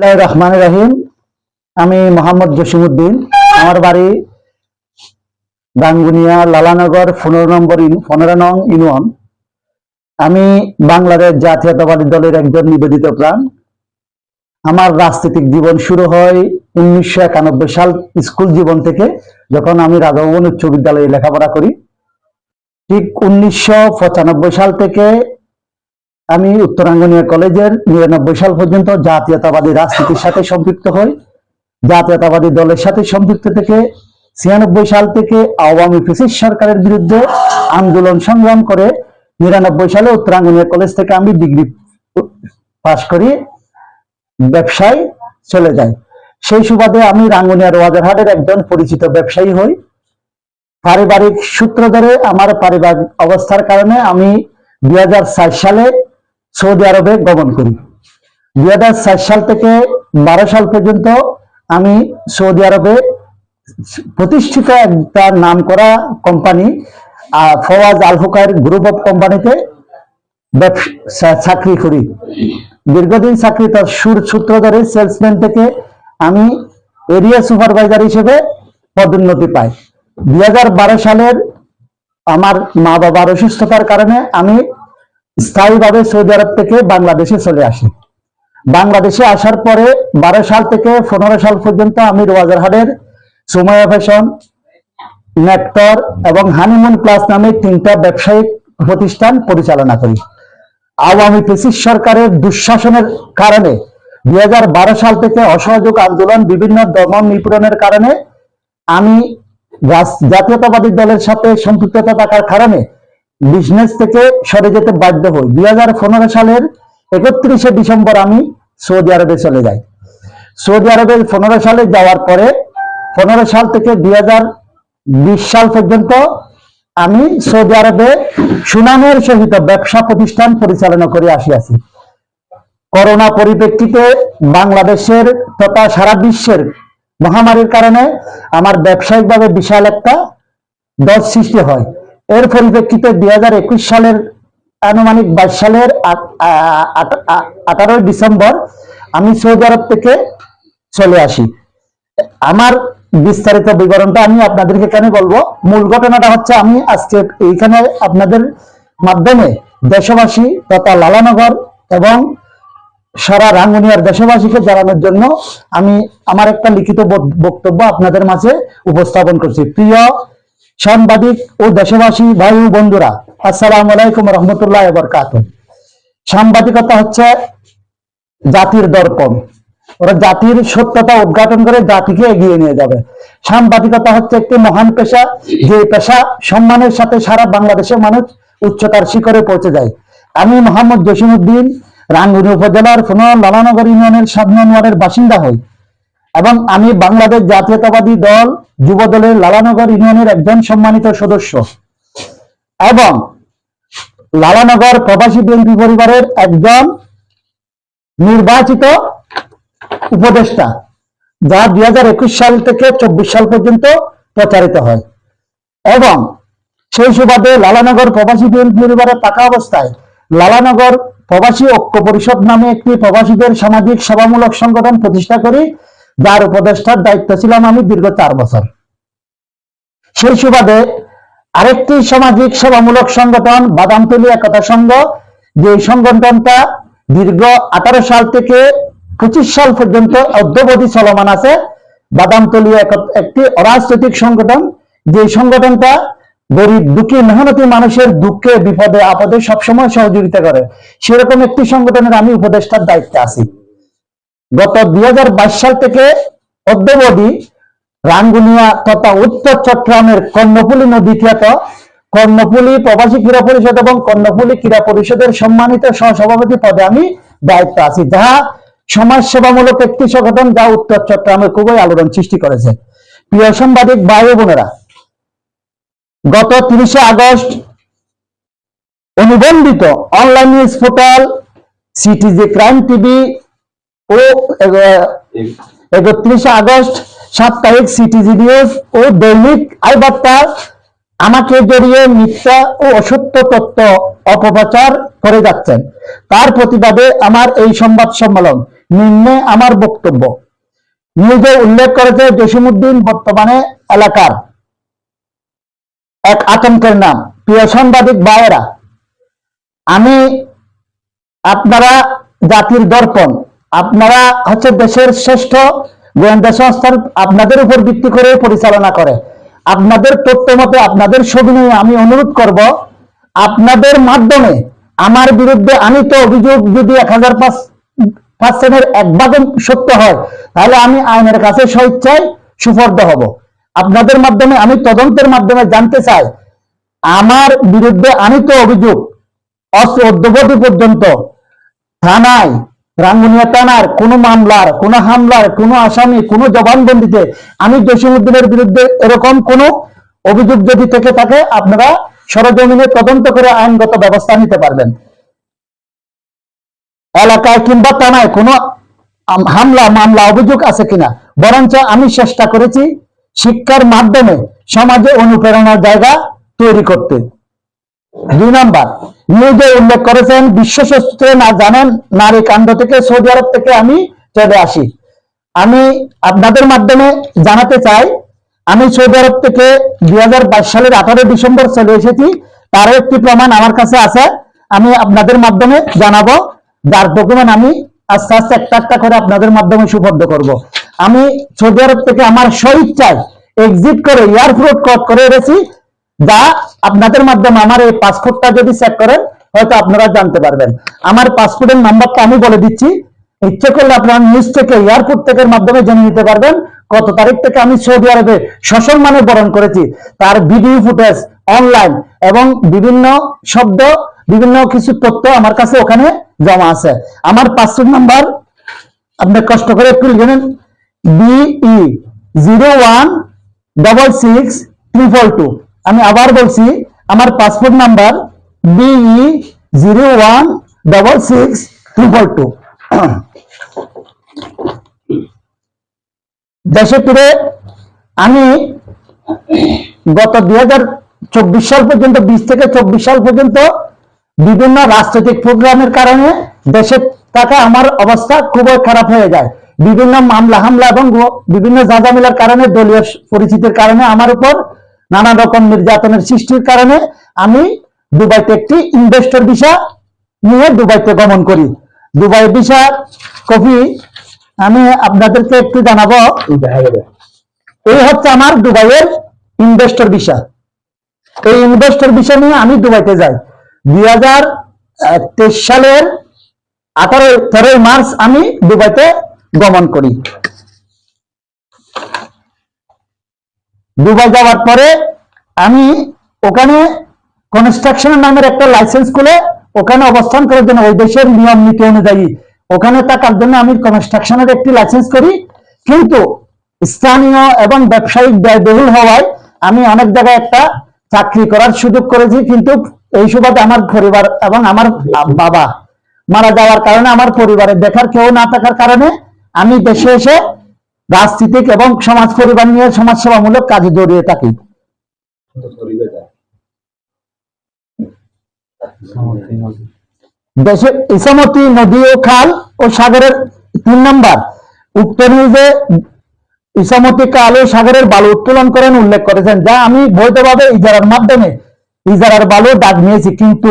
রহমান রাহিম। আমি মোহাম্মদ জসিমুদ্দিন আমার বাড়ি ডাঙ্গুনিয়া লালানগর পনেরো নম্বর পনেরো নং ইউনিয়ন। আমি বাংলাদেশ জাতীয়তাবাদী দলের একজন নিবেদিত প্রাণ। আমার রাজনৈতিক জীবন শুরু হয় উনিশশো একানব্বই সাল স্কুল জীবন থেকে, যখন আমি রাধাভবন উচ্চ বিদ্যালয়ে লেখাপড়া করি। ঠিক উনিশশো পঁচানব্বই সাল থেকে আমি উত্তরাঙ্গনীয় কলেজের নিরানব্বই সাল পর্যন্ত জাতীয়তাবাদী রাজনীতির সাথে সম্পৃক্ত হই। জাতীয়তাবাদী দলের সাথে সম্পৃক্ত থেকে ছিয়ানব্বই সাল থেকে আওয়ামী ফেসিস সরকারের বিরুদ্ধে আন্দোলন সংগ্রাম করে নিরানব্বই সালে উত্তরাঙ্গনীয় কলেজ থেকে আমি ডিগ্রি পাশ করি, ব্যবসায় চলে যাই। সেই সুবাদে আমি রাঙ্গুনিয়া রোয়াজারহাটের একজন পরিচিত ব্যবসায়ী হই। পারিবারিক সূত্র ধরে আমার পারিবারিক অবস্থার কারণে আমি দু হাজার সাত সালে সৌদি আরবে গমন করি। দুই সাল থেকে বারো সাল পর্যন্ত আমি সৌদি আরবে প্রতিষ্ঠিত একটা নাম করা company Fawaz Al Hokair group of কোম্পানিতে চাকরি করি। দীর্ঘদিন চাকরি তার সুর সূত্র ধরে সেলসম্যান থেকে আমি এরিয়া সুপারভাইজার হিসেবে পদোন্নতি পাই। দুই হাজার বারো সালের আমার মা বাবার অসুস্থতার কারণে আমি স্থায়ীভাবে সৌদি আরব থেকে বাংলাদেশে চলে আসি। বাংলাদেশে আসার পরে বারো সাল থেকে পনেরো সাল পর্যন্ত আমি রোয়াজারহাটের সুমায়া ফ্যাশন, নেক্টর এবং হানিমুন প্লাস নামে তিনটা ব্যবসায়িক প্রতিষ্ঠান পরিচালনা করি। আওয়ামী ফেসিস সরকারের দুঃশাসনের কারণে দুই হাজার বারো সাল থেকে অসহযোগ আন্দোলন বিভিন্ন দমন নিপীড়নের কারণে আমি জাতীয়তাবাদী দলের সাথে সম্পৃক্ততা থাকার কারণে বিজনেস থেকে সরে যেতে বাধ্য হই। দুই হাজার পনেরো সালের একত্রিশে ডিসেম্বর আমি সৌদি আরবে চলে যাই। সৌদি আরবে পনেরো সালে যাওয়ার পরে পনেরো সাল থেকে দুই সাল পর্যন্ত আমি সৌদি আরবে সুনামের সহিত ব্যবসা প্রতিষ্ঠান পরিচালনা করে আসিয়াছি। করোনা পরিপ্রেক্ষিতে বাংলাদেশের তথা সারা বিশ্বের মহামারীর কারণে আমার ব্যবসায়িকভাবে বিশাল একটা দশ সৃষ্টি হয়। এর পরিপ্রেক্ষিতে দুই হাজার একুশ সালের আনুমানিক বাইশ সালের আঠারোই ডিসেম্বর আমি সৌদি আরব থেকে চলে আসি। আমার বিস্তারিত বিবরণটা আমি আপনাদেরকে কেন বলব? মূল ঘটনাটা হচ্ছে আমি আজকে এইখানে আপনাদের মাধ্যমে দেশবাসী তথা লালানগর এবং সারা রাঙ্গুনিয়ার দেশবাসীকে জানানোর জন্য আমি আমার একটা লিখিত বক- বক্তব্য আপনাদের মাঝে উপস্থাপন করছি। প্রিয় সাংবাদিক ও দেশবাসী, ভাই ও বন্ধুরা, আসসালামু আলাইকুম রহমতুল্লাহ বরকাত সাংবাদিকতা হচ্ছে জাতির দর্পণ। ওরা জাতির সত্যতা উদ্ঘাটন করে জাতিকে এগিয়ে নিয়ে যাবে। সাংবাদিকতা হচ্ছে একটি মহান পেশা, যে পেশা সম্মানের সাথে সারা বাংলাদেশের মানুষ উচ্চতার শিখরে পৌঁছে যায়। আমি মোহাম্মদ জসিমুদ্দিন রাঙ্গুনি উপজেলার পুনঃ লালানগর ইউনিয়নের সাধারণ ওয়ার্ডের বাসিন্দা হই। এবং আমি বাংলাদেশ জাতীয়তাবাদী দল যুব দলের লালানগর ইউনিয়নের একজন সম্মানিত সদস্য। এবং লালানগর প্রবাসী বিএনপি পরিবারের একজন নির্বাচিত উপদেষ্টা, যা দু হাজার একুশ সাল থেকে চব্বিশ সাল পর্যন্ত প্রচারিত হয়। এবং সেই সুবাদে লালানগর প্রবাসী বিএনপি পরিবারে থাকা অবস্থায় লালানগর প্রবাসী ঐক্য পরিষদ নামে একটি প্রবাসীদের সামাজিক সেবামূলক সংগঠন প্রতিষ্ঠা করি। যার উপদেষ্টার দায়িত্ব ছিলাম আমি দীর্ঘ চার বছর। সেই সুবাদে আরেকটি সামাজিক সেবামূলক সংগঠন বাদামতলী একতা সংঘ যে সংগঠনটা দীর্ঘ আঠারো সাল থেকে পঁচিশ সাল পর্যন্ত অদ্যবধি চলমান আছে। বাদামতলী এক- একটি অরাজনৈতিক সংগঠন যে সংগঠনটা গরিব, দুঃখী, মেহনতি মানুষের দুঃখে, বিপদে, আপদে সবসময় সহযোগিতা করে। সেরকম একটি সংগঠনের আমি উপদেষ্টার দায়িত্বে আছি। গত দুই হাজার বাইশ সাল থেকে অদ্যবধি রাঙ্গুনিয়া তথা উত্তর চট্টগ্রামের কর্ণফুলী নদী খ্যাত কর্ণফুলী প্রবাসী ক্রীড়া পরিষদ এবং কর্ণফুলী ক্রীড়া পরিষদের সম্মানিত সহসভাপতি পদে আমি দায়িত্ব আছি, যাহা সমাজ সেবামূলক একটি সংগঠন যা উত্তর চট্টগ্রামে খুবই আলোড়ন সৃষ্টি করেছে। প্রিয় সাংবাদিক ভাই বোনেরা, গত তিরিশে August অনুবন্ধিত online news portal CTG crime TV ও একত্রিশে আগস্ট সাপ্তাহিক সিটিজি নিউজ ও দৈনিক আই বার্তা আমাকে জড়িয়ে মিথ্যা ও অসত্য তথ্য অপপ্রচার করে যাচ্ছেন। তার প্রতিবাদে আমার এই সংবাদ সম্মেলন, নিম্নে আমার বক্তব্য। নিউজে উল্লেখ করেছে জসিমুদ্দিন বর্তমানে এলাকার এক আতঙ্কের নাম, প্রিয় সাংবাদিক ভাইয়েরা। আমি আপনারা জাতির দর্পণ আপনারা হচ্ছে দেশের শ্রেষ্ঠ গোয়েন্দা সংস্থার আপনাদের উপর ভিত্তি করে পরিচালনা করে। আপনাদের তথ্য মতে আপনাদের সবিনয়ে আমি অনুরোধ করব, আপনাদের মাধ্যমে আমার বিরুদ্ধে আনিত অভিযোগ যদি এক হাজার পাঁচ পার্সেন্টের এক ভাগে সত্য হয়, তাহলে আমি আইনের কাছে স্বেচ্ছায় সুপর্দ হব। আপনাদের মাধ্যমে আমি তদন্তের মাধ্যমে জানতে চাই, আমার বিরুদ্ধে আনিত অভিযোগ অস্ত্র অদ্যবধি পর্যন্ত থানায় রাঙ্গুনিয়া থানার কোন মামলার, কোন হামলার, কোন আসামি, কোন জবানবন্দিতে আমি জসিমুদ্দিনের বিরুদ্ধে এরকম কোন অভিযোগ যদি থেকে থাকে, আপনারা সরজমিনে তদন্ত করে আইনগত ব্যবস্থা নিতে পারবেন। এলাকায় কিংবা থানায় কোনো হামলা, মামলা, অভিযোগ আছে কিনা? বরঞ্চ আমি চেষ্টা করেছি শিক্ষার মাধ্যমে সমাজে অনুপ্রেরণার জায়গা তৈরি করতে। দুই নাম্বার নিউজে উল্লেখ করেছেন বিশ্ব সূত্রে না জানেন নারী কাণ্ড থেকে সৌদি আরব থেকে আমি চলে আসি। আমি আপনাদের মাধ্যমে জানাতে চাই, আমি সৌদি আরব থেকে দুই সালের আঠারো ডিসেম্বর চলে এসেছি, তারও একটি প্রমাণ আমার কাছে আছে, আমি আপনাদের মাধ্যমে জানাব, যার ডকুমেন্ট আমি আস্তে আস্তে একটা একটা করে আপনাদের মাধ্যমে সুপর্দ করব। আমি সৌদি আরব থেকে আমার স্বইচ্ছায় এক্সিট করে এয়ারপোর্ট কট করে এসেছি যা আপনাদের মাধ্যমে আমার এই পাসপোর্টটা যদি চেক করেন, হয়তো আপনারা জানতে পারবেন। আমার পাসপোর্টের নাম্বারটা আমি বলে দিচ্ছি। ইচ্ছে করলে আপনারা নিউজ থেকে এয়ারপোর্ট থেকে মাধ্যমে জেনে নিতে পারবেন কত তারিখ থেকে আমি সৌদি আরবে সসম্মানে বরণ করেছি। তার ভিডিও ফুটেজ অনলাইন এবং বিভিন্ন শব্দ, বিভিন্ন কিছু তথ্য আমার কাছে ওখানে জমা আছে। আমার পাসপোর্ট নাম্বার আপনি কষ্ট করে একটু লিখে নেন। B E zero one double six triple two আমি আবার বলছি, আমার passport number B E zero one double six triple two দেশে ফিরে আমি গত দুই চব্বিশ সাল পর্যন্ত, বিশ থেকে চব্বিশ সাল পর্যন্ত বিভিন্ন রাজনৈতিক প্রোগ্রামের কারণে দেশে থাকা আমার অবস্থা খুবই খারাপ হয়ে যায়। বিভিন্ন মামলা, হামলা এবং বিভিন্ন জাজামিলার কারণে দলীয় পরিচিতির কারণে আমার উপর নানা রকম নির্যাতনের সৃষ্টির কারণে আমি দুবাইতে একটি ইনভেস্টর ভিসা নিয়ে দুবাইতে গমন করি। দুবাই ভিসা কপি আমি আপনাদেরকে একটু জানাব। এই হচ্ছে আমার দুবাইয়ের ইনভেস্টর ভিসা এই ইনভেস্টর ভিসা নিয়ে আমি দুবাইতে যাই। দুই হাজার তেইশ সালের আঠারো, তেরোই মার্চ আমি দুবাইতে গমন করি। দুবাই যাওয়ার পরে আমি ওখানে কনস্ট্রাকশন নামের একটা লাইসেন্স খুলে ওখানে অবস্থান করার জন্য ওই দেশের নিয়ম, নীতি অনুযায়ী ওখানে থাকার জন্য আমি কনস্ট্রাকশনের একটি লাইসেন্স করি। কিন্তু স্থানীয় এবং ব্যবসায়িক ব্যয়বহুল হওয়ায় আমি অনেক জায়গায় একটা চাকরি করার সুযোগ করেছি। কিন্তু এই সুবাদে আমার পরিবার এবং আমার বাবা মারা যাওয়ার কারণে, আমার পরিবারে দেখার কেউ না থাকার কারণে আমি দেশে এসে রাজনীতিক এবং সমাজ পরিবার নিয়ে সমাজসেবামূলক কাজে জড়িয়ে থাকি। দেশে ইসামতি নদী ও খাল ও সাগরের তিন নম্বর। উক্ত নিউজে ইসামতি কাল ও সাগরের বালু উত্তোলন করেন উল্লেখ করেছেন, যা আমি বৈধভাবে ইজারার মাধ্যমে ইজারার বালু ডাক নিয়েছি, কিন্তু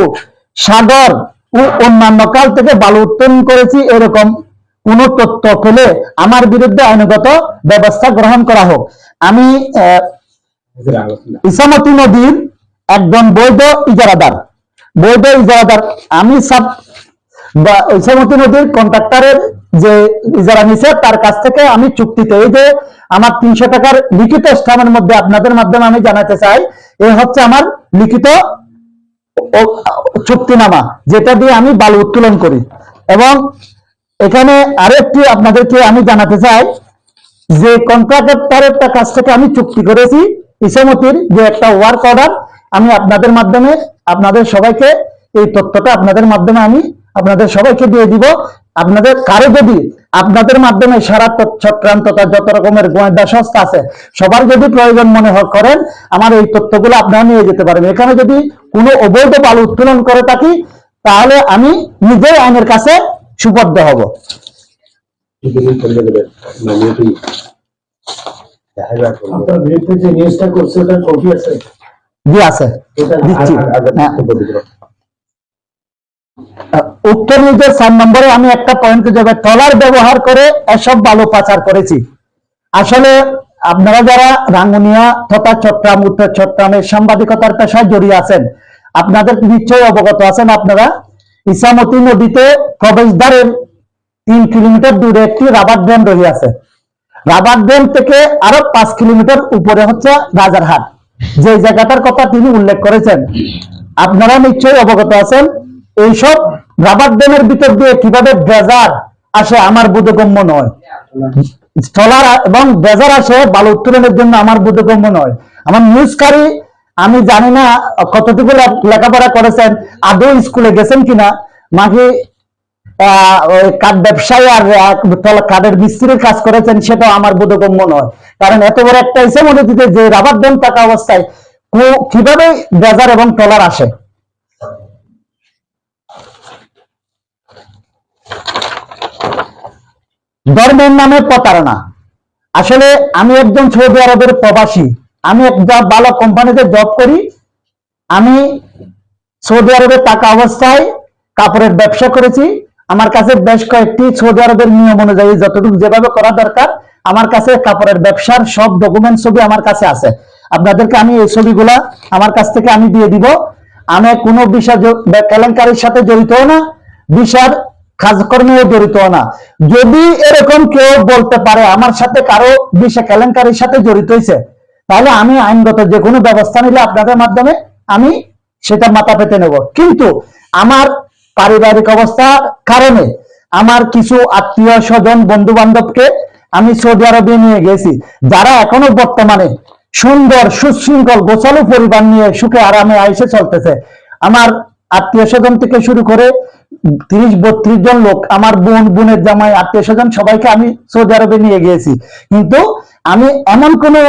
সাগর ও অন্যান্য কাল থেকে বালু উত্তোলন করেছি এরকম কোন তথ্য পেলে আমার বিরুদ্ধে আইনগত ব্যবস্থা গ্রহণ করা হোক। আমি ইসামতি নদীর একজন বৈধ ইজারাদার। বৈধ ইজারাদার, আমি সব ইসামতি নদীর কন্ট্রাক্টরের যে ইজারা নিছে, তার কাছ থেকে আমি চুক্তিতে এই যে আমার তিনশো টাকার লিখিত স্থানের মধ্যে আপনাদের মাধ্যমে আমি জানাতে চাই, এ হচ্ছে আমার লিখিত চুক্তিনামা, যেটা দিয়ে আমি বালু উত্তোলন করি। এবং এখানে আরেকটি আপনাদেরকে আমি জানাতে চাই যে কন্ট্রাক্টরের কাছ থেকে আমি চুক্তি করেছি ইসামতির যে একটা ওয়ার্ক অর্ডার আমি আপনাদের মাধ্যমে, আপনাদের সবাইকে এই তথ্যটা আপনাদের মাধ্যমে আমি আপনাদের সবাইকে দিয়ে দিব। আপনাদের কারও যদি আপনাদের মাধ্যমে সারা চক্রান্ততা যত রকমের গোয়েন্দা সংস্থা আছে, সবার যদি প্রয়োজন মনে করেন, আমার এই তথ্যগুলো আপনারা নিয়ে যেতে পারবেন এখানে যদি কোনো অবৈধ বালু উত্তোলন করে থাকি, তাহলে আমি নিজেই আইনের কাছে সুপর্দ হব। হ্যাঁ। উত্তর নিউজের চার নম্বরে আমি একটা পয়েন্ট যাবে ট্রলার ব্যবহার করে এসব বালু পাচার করেছি। আসলে আপনারা যারা রাঙ্গুনিয়া তথা চট্টগ্রাম উত্তর চট্টগ্রামের সাংবাদিকতার পেশায় জড়িয়ে আছেন আপনাদের নিশ্চয়ই অবগত আছেন আপনারা। ইসামতি নদীতে প্রবেশদ্বারের তিন কিলোমিটার দূরে একটি রাবার ড্যাম রয়েছে রাবার ড্যাম থেকে আরও পাঁচ কিলোমিটার উপরে হচ্ছে রাজারহাট যে জায়গাটার কথা তিনি উল্লেখ করেছেন। আপনারা নিশ্চয়ই অবগত আছেন, এইসব রাবার ড্যামের ভিতর দিয়ে কীভাবে ড্রেজার আসে আমার বোধগম্য নয়। স্থলার এবং ড্রেজার আসে বালু উত্তোলনের জন্য আমার বোধগম্য নয়। আমার নিউজকারী আমি জানি না কতটুকু লেখাপড়া করেছেন, আদৌ স্কুলে গেছেন কিনা। ওই কাঠ ব্যবসায়ী আর কাঠের মিস্ত্রির কাজ করেছেন, সেটাও আমার বোধগম্য নয়। কারণ এত বড় একটা মনে দিতে যে রাবার ড্যাম থাকা অবস্থায় কীভাবে ড্রেজার এবং ট্রলার আসে? ধর্মের নামে প্রতারণা। আসলে আমি একজন সৌদি আরবের প্রবাসী। আমি একটা ভালো কোম্পানিতে জব করি, আমি সৌদি আরবে থাকা অবস্থায় কাপড়ের ব্যবসা করেছি। আমার কাছে বেশ কয়েকটি সৌদি আরবের নিয়ম অনুযায়ী যতটুকু যেভাবে করা দরকার, আমার কাছে কাপড়ের ব্যবসার সব ডকুমেন্ট ছবি আমার কাছে আছে। আপনাদেরকে আমি এই ছবিগুলা আমার কাছ থেকে আমি দিয়ে দিব। আমি কোনো বিষয় কেলেঙ্কারির সাথে জড়িত না বিষয়ের কাজকর্মেও জড়িত না। যদি এরকম কেউ বলতে পারে, আমার সাথে কারও বিষয় কেলেঙ্কারির সাথে জড়িত হয়েছে তাহলে আমি আইনগত যে কোনো ব্যবস্থা নিলে আপনাদের মাধ্যমে আমি সেটা মাথা পেতে নেব। কিন্তু আমার পারিবারিক অবস্থার কারণে আমার কিছু আত্মীয় স্বজন বন্ধু বান্ধবকে আমি সৌদি আরবে নিয়ে গেছি, যারা এখনও বর্তমানে সুন্দর, সুশৃঙ্খল, গোছালো পরিবার নিয়ে সুখে আরামে আইসে চলতেছে। আমার আত্মীয় স্বজন থেকে শুরু করে তিরিশ, বত্রিশ জন লোক, আমার বোন, বোনের জামাই, আত্মীয় স্বজন সবাইকে আমি সৌদি আরবে নিয়ে গিয়েছি। কিন্তু আমি এমন কোনো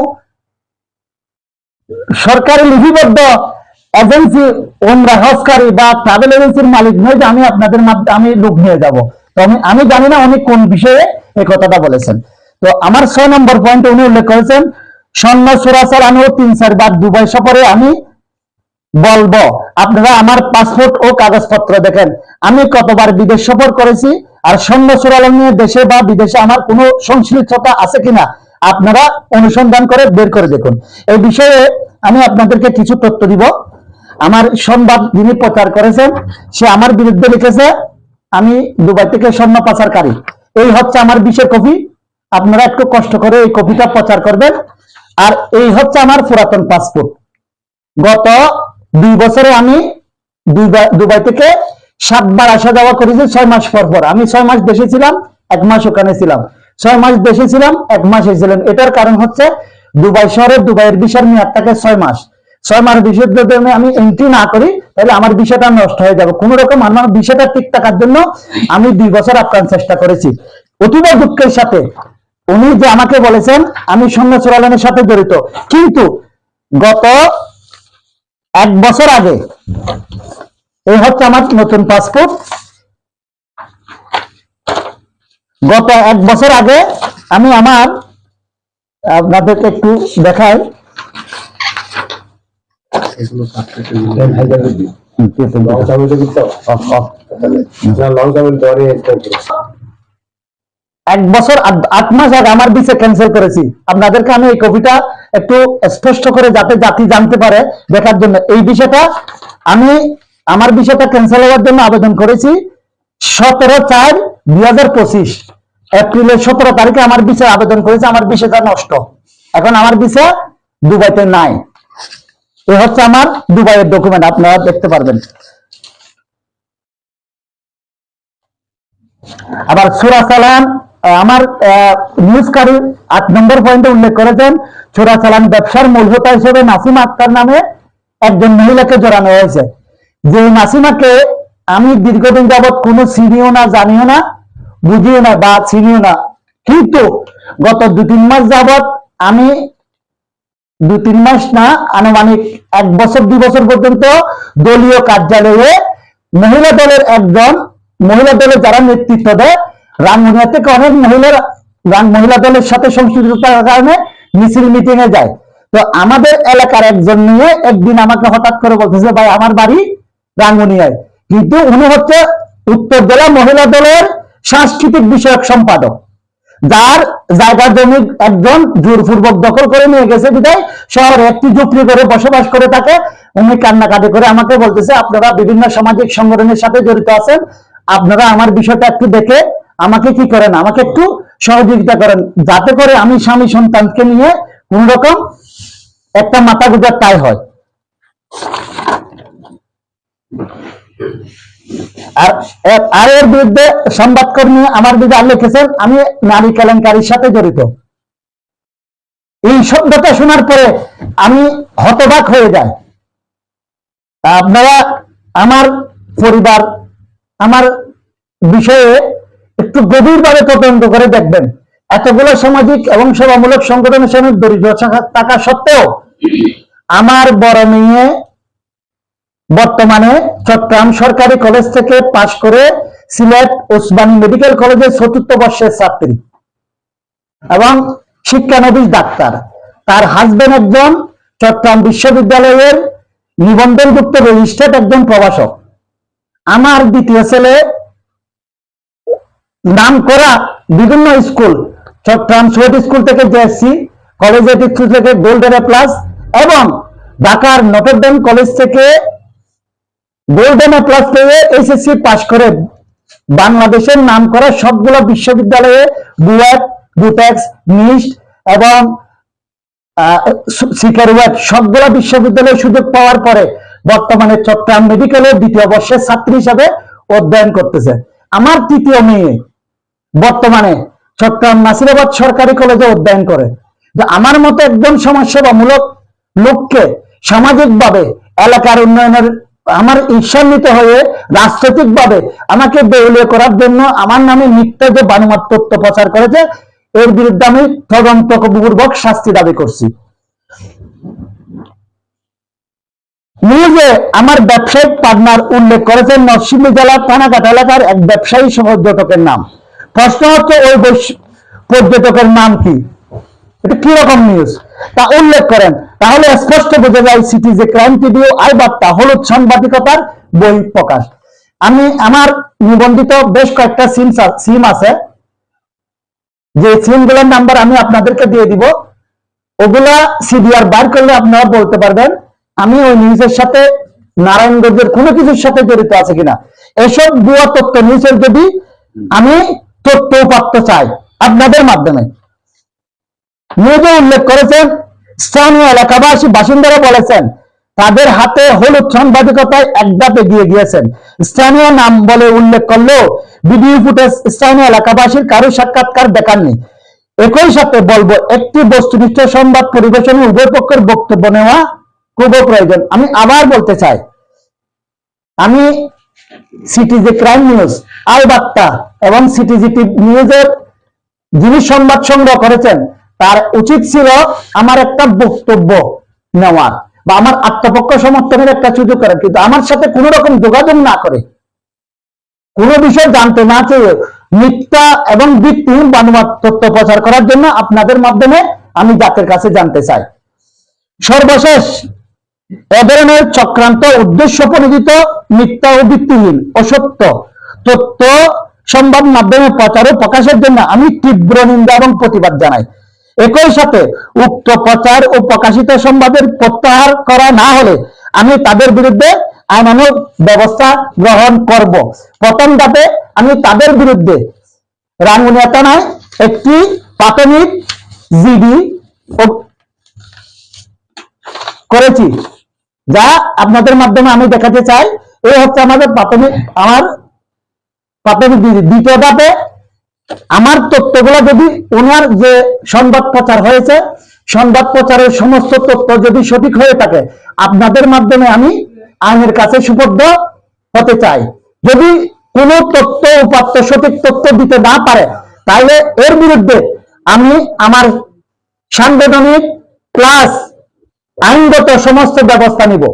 সরকারি লিপিবদ্ধ এজেন্সি ওমরা হজকারী বা ট্রাভেল এজেন্সির মালিক নয় যে আমি আপনাদের মাধ্যমে, আমি লোক নিয়ে যাব। তো আমি আমি জানি না উনি কোন বিষয়ে এই কথাটা বলেছেন। তো আমার ছয় নম্বর পয়েন্টে উনি উল্লেখ করেছেন, স্বর্ণ চোরাচার আনো তিন চারবার দুবাই সফরে আমি বলব। আপনারা আমার পাসপোর্ট ও কাগজপত্র দেখেন। আমি কতবার বিদেশ সফর করেছি আর স্বর্ণ চোরালম নিয়ে দেশে বা বিদেশে আমার কোনো সংশ্লিষ্টতা আছে কিনা, আপনারা অনুসন্ধান করে বের করে দেখুন। এই বিষয়ে আমি আপনাদেরকে কিছু তথ্য দিব। আমার সংবাদ যিনি প্রচার করেছেন, সে আমার বিরুদ্ধে লিখেছে, আমি দুবাই থেকে স্বর্ণ পাচারকারী। এই হচ্ছে আমার বিশেষ কপি। আপনারা একটু কষ্ট করে এই কপিটা প্রচার করবেন। আর এই হচ্ছে আমার পুরাতন পাসপোর্ট। গত দুই বছরে আমি দুবাই থেকে সাতবার আসা যাওয়া করেছি ছয় মাস পর পর। আমি ছয় মাস দেশে ছিলাম, এক মাস ওখানে ছিলাম। ছয় মাস দেশে ছিলাম, এক মাস ছিলাম এটার কারণ হচ্ছে দুবাই শহরে দুবাইয়ের বিষয়ের মেয়াদ থাকে ছয় মাস। ছয় মাস বিষয়ের যদি আমি এন্ট্রি না করি, তাহলে আমার বিষয়টা নষ্ট হয়ে যাবে। কোন রকম আমার বিষয়টা ঠিক থাকার জন্য আমি দুই বছর আপ্রাণ চেষ্টা করেছি। অতীব দুঃখের সাথে উনি যে আমাকে বলেছেন, আমি সৈন্য চোরালনের সাথে জড়িত। কিন্তু গত এক বছর আগে, এই হচ্ছে আমার নতুন পাসপোর্ট গত এক বছর আগে আমি আমার আপনাদেরকে একটু লং টাইমে ধরে একটা এক বছর আট- মাস আগে আমার ভিসা ক্যান্সেল করেছি। আপনাদেরকে আমি এই কপিটা একটু স্পষ্ট করে যাতে জাতি জানতে পারে দেখার জন্য। এই বিষয়টা আমি আমার বিষয়টা ক্যান্সেল হওয়ার জন্য আবেদন করেছি সতেরো চার দুই হাজার পঁচিশ। এপ্রিলের সতেরো তারিখে আমার বিষয় আবেদন করেছি আমার বিষয়টা নষ্ট। এখন আমার বিষয় দুবাইতে নাই। এ হচ্ছে আমার দুবাইয়ের ডকুমেন্ট আপনারা দেখতে পারবেন। আবার সুরা আহ, আমার নিউজকারী আট নম্বর পয়েন্টে উল্লেখ করেছেন সুরা চালান ব্যবসার মূল হোতা হিসেবে নাসিমা আক্তার নামে একজন মহিলাকে জড়ানো হয়েছে। যে নাসিমাকে আমি দীর্ঘদিন যাবৎ কোনো চিনিও না জানিও না বুঝিও না বা চিনিও না। কিন্তু গত দু তিন মাস যাবৎ আমি দু তিন মাস না, আনুমানিক এক বছর, দুই বছর পর্যন্ত দলীয় কার্যালয়ে মহিলা দলের একজন, মহিলা দলের যারা নেতৃত্ব দেয় রামমনিয়া থেকে অনেক মহিলারা মহিলা দলের সাথে সংশ্লিষ্ট থাকার কারণে মিছিল মিটিং এ যায়। তো আমাদের এলাকার একজন নিয়ে একদিন আমাকে হঠাৎ করে বলতেছে, ভাই, আমার বাড়ি রাঙ্গুনিয়ায়। কিন্তু উনি হচ্ছে উত্তর জেলা মহিলা দলের সাংস্কৃতিক বিষয়ক সম্পাদক, যার জায়গা জমি একজন জোরপূর্বক দখল করে নিয়ে গেছে বিদায়। শহরে একটি ঝুপড়ি করে বসবাস করে থাকে। উনি কান্নাকাটি করে আমাকে বলতেছে, আপনারা বিভিন্ন সামাজিক সংগঠনের সাথে জড়িত আছেন। আপনারা আমার বিষয়টা একটু দেখে আমাকে কি করেন? আমাকে একটু সহযোগিতা করেন। যাতে করে আমি স্বামী সন্তানকে নিয়ে কোন রকম একটা মাথা গুজার তাই হয়। আর বিরুদ্ধে সংবাদকর্মী আমার বিরুদ্ধে লিখেছেন, আমি নারী কেলেঙ্কারির সাথে জড়িত। এই শব্দটা শোনার পরে আমি হতবাক হয়ে আপনারা আমার পরিবার, আমার বিষয়ে একটু গভীরভাবে তদন্ত করে দেখবেন। এতগুলো সামাজিক এবং সেবামূলক সংগঠনের সঙ্গে দরিদ্র থাকা সত্ত্বেও আমার বড় মেয়ে বর্তমানে চট্টগ্রাম সরকারি কলেজ থেকে পাশ করে সিলেট ওসমানী মেডিকেল কলেজের চতুর্থ বর্ষের ছাত্রী এবং শিক্ষানবিশ ডাক্তার। তার হাজবেন্ড একজন চট্টগ্রাম বিশ্ববিদ্যালয়ের নিবন্ধনযুক্ত রেজিস্ট্রেড একজন প্রভাষক। আমার দ্বিতীয় ছেলে নাম করা বিভিন্ন স্কুল, চট্টগ্রাম সুয়েট স্কুল থেকে জেএসসি কলেজ থেকে গোল্ডেন প্লাস এবং ঢাকার নটরডেম কলেজ থেকে গোল্ডেন প্লাস পেয়ে এইচএসসি পাশ করে বাংলাদেশের নাম করা সবগুলো বিশ্ববিদ্যালয়ে বুয়েট বুটেক্স নিস্ট এবং সিকারওয়াট সবগুলো বিশ্ববিদ্যালয়ে সুযোগ পাওয়ার পরে বর্তমানে চট্টগ্রাম মেডিকেলের দ্বিতীয় বর্ষের ছাত্রী হিসাবে অধ্যয়ন করতেছে। আমার তৃতীয় মেয়ে বর্তমানে চট্টগ্রাম নাসিরাবাদ সরকারি কলেজে অধ্যয়ন করে। আমার মতো একজন সমাজসেবামূলক লোককে সামাজিকভাবে এলাকার উন্নয়নের আমার ঈর্ষান্বিত হয়ে রাজনৈতিকভাবে আমাকে দেউলিয়া করার জন্য আমার নামে মিথ্যা যে বানুমাত তথ্য প্রচার করেছে, এর বিরুদ্ধে আমি তদন্তপূর্বক শাস্তি দাবি করছি। নিউজে আমার ব্যবসায়িক পার্টনার উল্লেখ করেছেন নরসিংদী জেলার থানাঘাট এলাকার এক ব্যবসায়ী পর্যটকের নাম। প্রশ্ন হচ্ছে ওই পর্যটকের নাম কি? এটা কীরকম নিউজ তা উল্লেখ করেন। তাহলে স্পষ্ট বোঝা যায় সিটি যে ক্রাইম টিভি আই বার্তা হলুদ সাংবাদিকতার বই প্রকাশ। আমি আমার নিবন্ধিত বেশ কয়েকটা সিম সিম আছে। যে সিমগুলোর নাম্বার আমি আপনাদেরকে দিয়ে দিব। ওগুলা সিডিআর বার করলে আপনারা বলতে পারবেন, আমি ওই নিউজের সাথে নারায়ণগঞ্জের কোনো কিছুর সাথে জড়িত আছে কিনা। এসব ভুয়া তথ্য, নিউজের যদি আমি তথ্য উপাত্ত চাই আপনাদের মাধ্যমে নিউজে উল্লেখ করেছেন, স্থানীয় এলাকাবাসী বাসিন্দারা বলেছেন, তাদের হাতে হলুদ সাংবাদিকতায় এক ধাপ এগিয়ে গিয়েছেন। স্থানীয় নাম বলে উল্লেখ করলেও ভিডিও ফুটেজ স্থানীয় এলাকাবাসীর কারও সাক্ষাৎকার দেখাননি। একই সাথে বলব, একটি বস্তুনিষ্ঠ সংবাদ পরিবেশনে উভয় পক্ষের বক্তব্য নেওয়া খুবই প্রয়োজন। আমি আবার বলতে চাই, আমি সিটিজি ক্রাইম নিউজ আল বার্তা এবং সিটিজি নিউজের যিনি সংবাদ সংগ্রহ করেছেন তার উচিত ছিল আমার একটা বক্তব্য নেওয়ার বা আমার আত্মপক্ষ সমর্থনের একটা সুযোগ করার। কিন্তু আমার সাথে কোনো রকম যোগাযোগ না করে, কোনো বিষয় জানতে না চেয়ে মিথ্যা এবং ভিত্তিহীন বানোয়াট তথ্য প্রচার করার জন্য আপনাদের মাধ্যমে আমি জাতের কাছে জানতে চাই। সর্বশেষ এ ধরনের চক্রান্ত উদ্দেশ্য প্রণোদিত মিথ্যা ও ভিত্তিহীন অসত্য তথ্য সংবাদ মাধ্যমে প্রচার ও প্রকাশের জন্য আমি তীব্র নিন্দা এবং প্রতিবাদ জানাই। একই সাথে উক্ত প্রচার ও প্রকাশিত সংবাদের প্রত্যাহার করা না হলে আমি তাদের বিরুদ্ধে আইনানুগ ব্যবস্থা গ্রহণ করব। প্রথম ধাপে আমি তাদের বিরুদ্ধে রাঙ্গুনিয়া থানায় একটি প্রাথমিক জিডি করেছি, যা আপনাদের মাধ্যমে আমি দেখাতে চাই। এই হচ্ছে আমাদের প্রাথমিক, আমার প্রাথমিক দ্বিতীয় ধাপে আমার তথ্যগুলো যদি ওনার যে সংবাদ প্রচার হয়েছে, সংবাদ প্রচারের সমস্ত তথ্য যদি সঠিক হয়ে থাকে, আপনাদের মাধ্যমে আমি আইনের কাছে সুপর্দ হতে চাই। যদি কোনো তথ্য উপাত্ত সঠিক তথ্য দিতে না পারে, তাহলে এর বিরুদ্ধে আমি আমার সাংগঠনিক প্লাস আইনগত সমস্ত ব্যবস্থা নিব।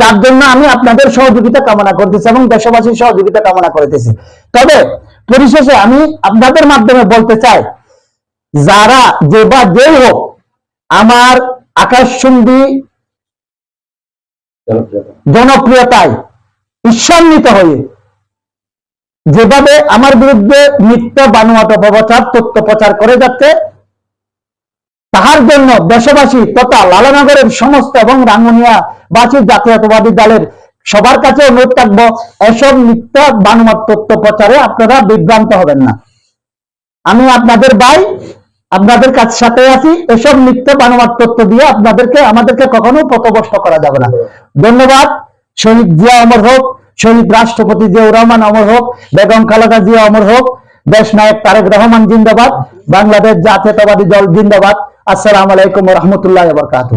যার জন্য আমি আপনাদের সহযোগিতা কামনা করতেছি এবং দেশবাসীর সহযোগিতা কামনা করতেছি। তবে পরিশেষে আমি আপনাদের মাধ্যমে বলতে চাই, যারা যে বা যেই হোক, আমার আকাশচুম্বী জনপ্রিয়তা জনপ্রিয়তায় ঈশ্বান্বিত হয়ে যেভাবে আমার বিরুদ্ধে মিথ্যা, বানোয়াট, অপপ্রচার, তথ্য প্রচার করে যাচ্ছে, তাহার জন্য দেশবাসী তথা লালানগরের সমস্ত এবং রাঙ্গুনিয়া বাসী জাতীয়তাবাদী দলের সবার কাছে অনুরোধ থাকব, এসব মিথ্যা বানোয়াট তথ্য প্রচারে আপনারা বিভ্রান্ত হবেন না। আমি আপনাদের ভাই, আপনাদের কাছে সাথে আছি, এসব মিথ্যা বানোয়াট তথ্য দিয়ে আপনাদেরকে, আমাদেরকে কখনো পথভ্রষ্ট করা যাবে না। ধন্যবাদ। শহীদ জিয়া অমর হোক, শহীদ রাষ্ট্রপতি জিয়াউর রহমান অমর হোক, বেগম খালেদা জিয়া অমর হোক, দেশ নায়ক তারেক রহমান জিন্দাবাদ, বাংলাদেশ জাতীয়তাবাদী দল জিন্দাবাদ। আসসালামু আলাইকুম রহমতুল্লাহ বরকাত